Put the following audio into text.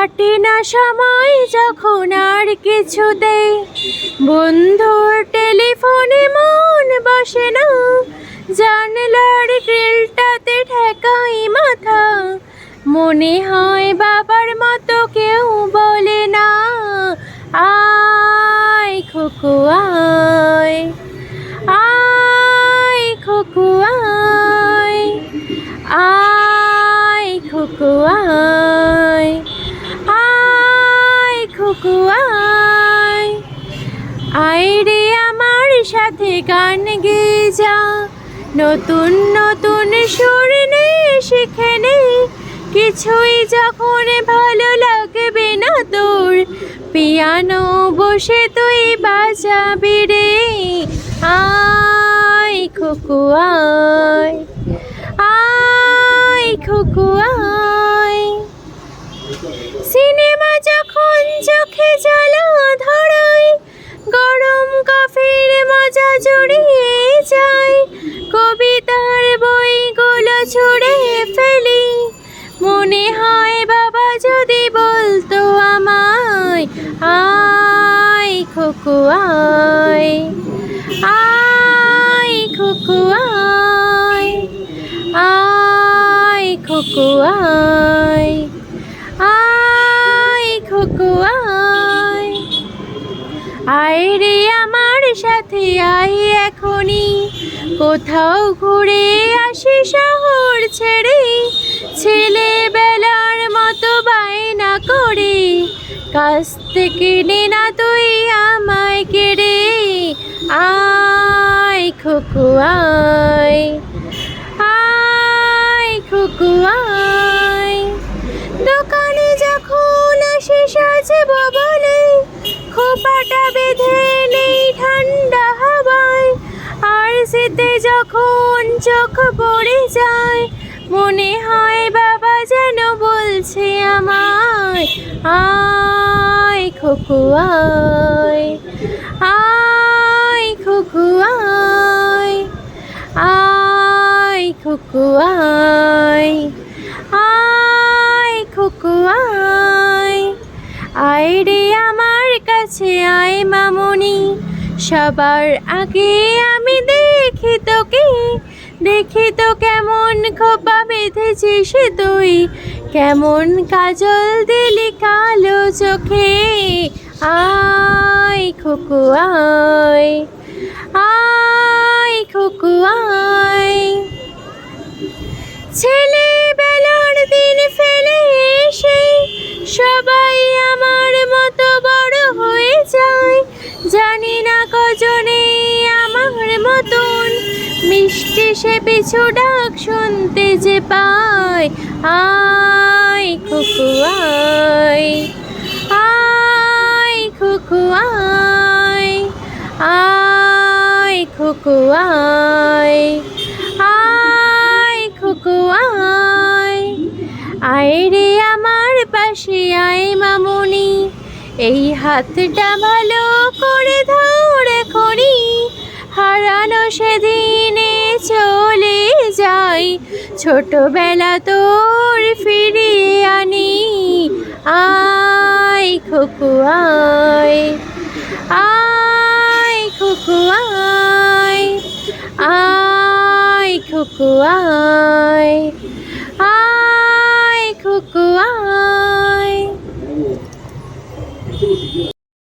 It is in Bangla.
কাটে না সময় যখন আর কিছুতে বন্ধুর টেলিফোনে মন বসে না। জানলার গ্রিলটাতে ঠেকাই মাথা। মনে হয় বাবার খোকো আয় রে আমার সাথে গান গেয়ে যা নতুন নতুন সুর নে শিখে নে কিছুই যখন ভালো লাগবে না তোর। পিয়ানো বসে তুই বাজাবি রে। আয় খোকো খোকো আয় আয় আয় রে আমার সাথে আয় এখনই। কোথাও ঘুরে আসি শহর ছেড়ে। ছেলেবেলার মতো বায়না করে। কাছ থেকে নে না তুই আমায় কেড়ে। আয় খোকো আয় আয় যখন চোখ পড়ে যায়, মনে হয় বাবা যেন বলছে আমায়, আয় খোকো, আয় আয় আয় আয় আয় আয় আয় আয় রে আমার কাছে, আয় মামনি, সবার আগে আমি দেখি তোকে, দেখি তো কেমন খোপা বেঁধেছিস তুই। কেমন কাজল দিলি কালো চোখে, আয় খোকো, আয় আয় খোকো, আয়। ছেলেবেলার দিন ফেলে এসে সবাই আমার মতো বড় হয়ে যায়। জানি না মিষ্টি সে পিছু ডাক শুনতে যে পায়। আয় খুকু, আয়। আয় খুকু, আয়। আয় খুকু, আয়। আয় খুকু, আয়। আয় রে আমার পাশে, আয় মামুনি। এই হাতটা ভালো করে ধরে করি হারানো সেদিনে চলে যাই। ছোটবেলা তোর ফিরিয়ে আনি। আয় খুকুয়ায় আয়। আয় খুকু আয়। আয় আয়।